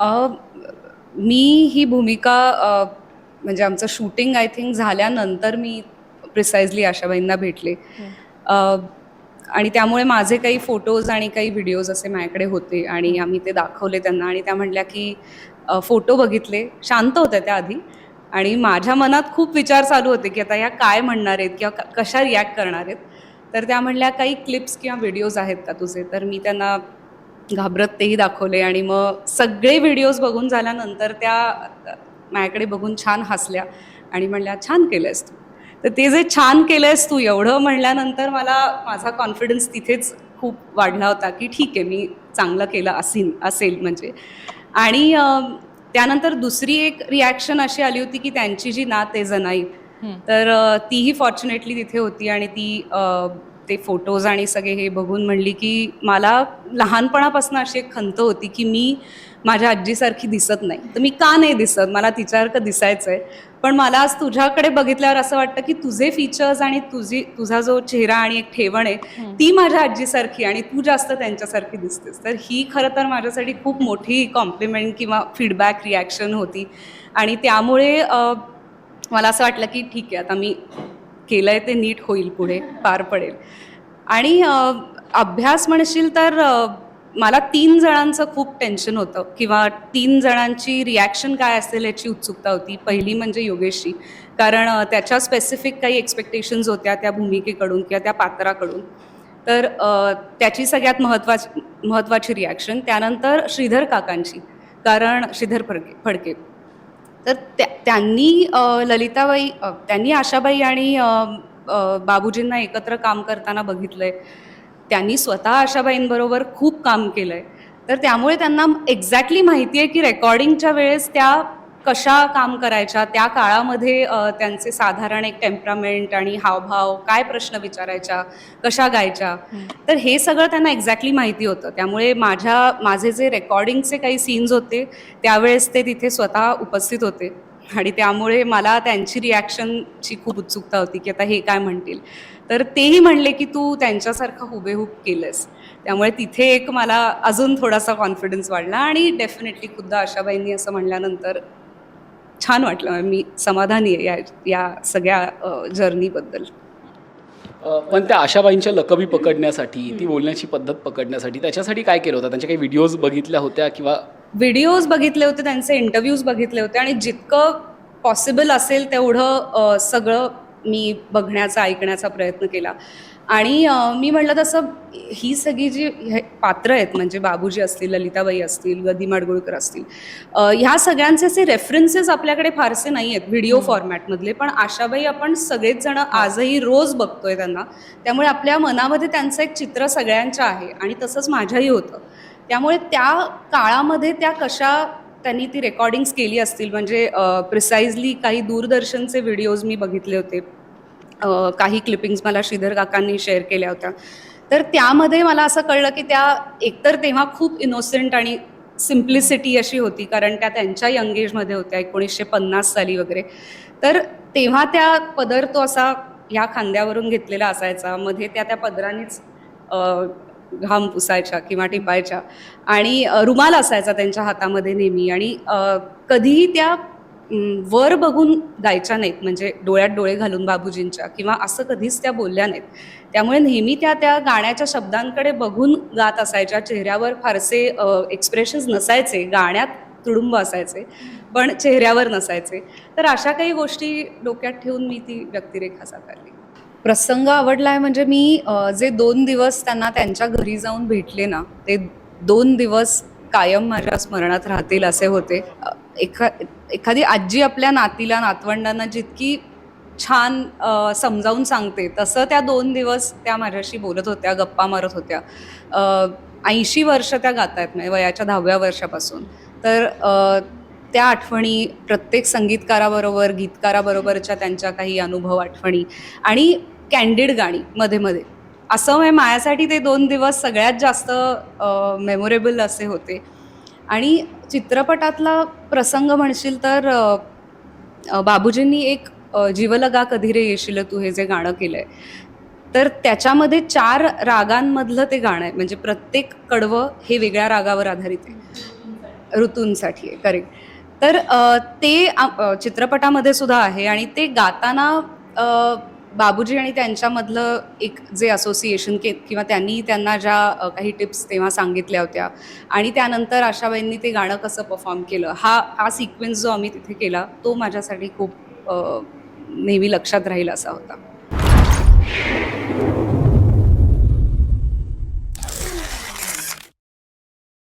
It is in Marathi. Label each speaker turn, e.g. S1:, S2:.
S1: मी ही भूमिका म्हणजे आमचं शूटिंग आय थिंक झाल्यानंतर मी प्रिसाइजली आशाबाईंना भेटले. आणि त्यामुळे माझे काही फोटोज आणि काही व्हिडिओज असे माझ्याकडे होते आणि आम्ही ते दाखवले त्यांना आणि त्या म्हणल्या की फोटो बघितले शांत होत्या त्या आधी आणि माझ्या मनात खूप विचार चालू होते की आता ह्या काय म्हणणार आहेत किंवा क- कशा रिॲक्ट करणार आहेत. तर त्या म्हणल्या काही क्लिप्स किंवा व्हिडिओज आहेत का तुझे? तर मी त्यांना घाबरत तेही दाखवले आणि मग सगळे व्हिडिओज बघून झाल्यानंतर त्या माझ्याकडे बघून छान हसल्या आणि म्हणल्या छान केलंयस तू. तर ते जे छान केलंयस तू एवढं म्हणल्यानंतर मला माझा कॉन्फिडन्स तिथेच खूप वाढला होता की ठीक आहे मी चांगलं केलं असेल असेल म्हणजे. आणि त्यानंतर दुसरी एक रिॲक्शन अशी आली होती की त्यांची जी नात आहे जनाई तर तीही फॉर्च्युनेटली तिथे होती आणि ती ते फोटोज आणि सगळे हे बघून म्हणली की मला लहानपणापासून अशी एक खंत होती की मी माझ्या आजीसारखी दिसत नाही. तर मी का नाही दिसत? मला तिच्यासारखं दिसायचं आहे पण मला आज तुझ्याकडे बघितल्यावर असं वाटतं की तुझे फीचर्स आणि तुझी तुझा जो चेहरा आणि एक ठेवण आहे ती माझ्या आजीसारखी आणि तू जास्त त्यांच्यासारखी दिसतेस. तर ही खरं तर माझ्यासाठी खूप मोठी कॉम्प्लिमेंट किंवा फीडबॅक रिॲक्शन होती. आणि त्यामुळे मला असं वाटलं की ठीक आहे आता मी केलं आहे ते नीट होईल पुढे पार पडेल. आणि अभ्यास म्हणशील तर मला तीन जणांचं खूप टेन्शन होतं किंवा तीन जणांची रिॲक्शन काय असेल याची उत्सुकता होती. पहिली म्हणजे योगेशची कारण त्याच्या स्पेसिफिक काही एक्सपेक्टेशन्स होत्या त्या भूमिकेकडून किंवा त्या पात्राकडून. तर त्याची सगळ्यात महत्त्वाची महत्त्वाची रिॲक्शन त्यानंतर श्रीधर काकांची कारण श्रीधर फडके फडके. तर त्या त्यांनी ललिताबाई त्यांनी आशाबाई आणि बाबूजींना एकत्र काम करताना बघितलंय. त्यांनी स्वतः आशाबाईंबरोबर खूप काम केलंय. तर त्यामुळे त्यांना एक्झॅक्टली माहिती आहे की रेकॉर्डिंगच्या वेळेस त्या कशा काम करायच्या त्या काळामध्ये त्यांचे साधारण एक टेम्परामेंट आणि हावभाव काय प्रश्न विचारायच्या कशा गायच्या? तर हे सगळं त्यांना एक्झॅक्टली माहिती होतं. त्यामुळे माझ्या माझे जे रेकॉर्डिंगचे काही सीन्स होते त्यावेळेस ते तिथे स्वतः उपस्थित होते. आणि त्यामुळे मला त्यांची रिॲक्शनची खूप उत्सुकता होती की आता हे काय म्हणतील. तर तेही म्हणले की तू त्यांच्यासारखं हुबेहूब केलंस. त्यामुळे तिथे एक मला अजून थोडासा कॉन्फिडन्स वाढला आणि डेफिनेटली खुद्द आशाबाईंनी असं म्हणल्यानंतर छान वाटलं. मी समाधानी आहे या या सगळ्या जर्नीबद्दल
S2: पण त्या आशाबाईंच्या लकबी पकडण्यासाठी ती बोलण्याची पद्धत पकडण्यासाठी त्याच्यासाठी काय केलं होतं? त्यांच्या काही व्हिडिओज बघितल्या होत्या किंवा
S1: व्हिडिओज बघितले होते त्यांचे इंटरव्ह्यूज बघितले होते आणि जितकं पॉसिबल असेल तेवढं सगळं मी बघण्याचा ऐकण्याचा प्रयत्न केला. आणि मी म्हटलं तसं ही सगळी जी हे पात्र आहेत म्हणजे बाबूजी असतील ललिताबाई असतील गदी माडगुळकर असतील ह्या सगळ्यांचे असे रेफरन्सेस आपल्याकडे फारसे नाही आहेत व्हिडिओ फॉर्मॅटमधले पण आशाबाई आपण सगळेच जण आजही रोज बघतोय त्यांना. त्यामुळे आपल्या मनामध्ये त्यांचं एक चित्र सगळ्यांचं आहे आणि तसंच माझ्याही होतं. त्यामुळे त्या काळामध्ये त्या कशा त्यांनी ती रेकॉर्डिंग्स केली असतील म्हणजे प्रिसाइजली काही दूरदर्शनचे व्हिडिओज मी बघितले होते. काही क्लिपिंग्स मला श्रीधर काकांनी शेअर केल्या होत्या. तर त्यामध्ये मला असं कळलं की त्या एकतर तेव्हा खूप इनोसेंट आणि सिम्प्लिसिटी अशी होती कारण त्या त्यांच्या यंग एजमध्ये होत्या एकोणीसशे पन्नास साली वगैरे. तर तेव्हा त्या पदर तो असा ह्या खांद्यावरून घेतलेला असायचा मध्ये त्या त्या पदरानेच घाम पुसायच्या किंवा टिपायच्या. आणि रुमाल असायचा त्यांच्या हातामध्ये नेहमी. आणि कधीही त्या वर बघून गायच्या नाहीत म्हणजे डोळ्यात डोळे घालून बाबूजींच्या किंवा असं कधीच त्या बोलल्या नाहीत. त्यामुळे नेहमी त्या त्या गाण्याच्या शब्दांकडे बघून गात असायच्या चेहऱ्यावर फारसे एक्सप्रेशन्स नसायचे गाण्यात तुडुंब असायचे पण चेहऱ्यावर नसायचे. तर अशा काही गोष्टी डोक्यात ठेवून मी ती व्यक्तिरेखा साकारली. प्रसंग आवडला आहे म्हणजे मी जे दोन दिवस त्यांना त्यांच्या घरी जाऊन भेटले ना ते दोन दिवस कायम माझ्या स्मरणात राहतील असे होते. एका एखादी आजी आपल्या नातीला नातवंडांना जितकी छान समजावून सांगते तसं त्या दोन दिवस त्या माझ्याशी बोलत होत्या गप्पा मारत होत्या. ऐंशी वर्ष त्या गात आहेत म्हणजे वयाच्या दहाव्या वर्षापासून. तर त्या आठवणी प्रत्येक संगीतकाराबरोबर गीतकाराबरोबरच्या त्यांच्या काही अनुभव आठवणी आणि कॅन्डिड गाणी मध्ये मध्ये. असं म्हणजे माझ्यासाठी ते दोन दिवस सगळ्यात जास्त मेमोरेबल असे होते. आणि चित्रपटातला प्रसंग म्हणशील तर बाबूजींनी एक जीवलगा कधी रे येशील तू हे जे गाणं केलंय. तर त्याच्यामध्ये चार रागांमधलं ते गाणं आहे. म्हणजे प्रत्येक कडवं हे वेगळ्या रागावर आधारित आहे. ऋतूंसाठी आहे. करेक्ट. तर ते चित्रपटामध्ये सुद्धा आहे आणि ते गाताना बाबूजी आणि त्यांच्यामधलं एक जे असोसिएशन के किंवा त्यांनी त्यांना ज्या काही टिप्स तेव्हा सांगितल्या होत्या. आणि त्यानंतर आशाबाईंनी ते गाणं कसं परफॉर्म केलं हा हा सिक्वेन्स जो आम्ही तिथे केला तो माझ्यासाठी खूप नेहमी लक्षात राहील असा होता.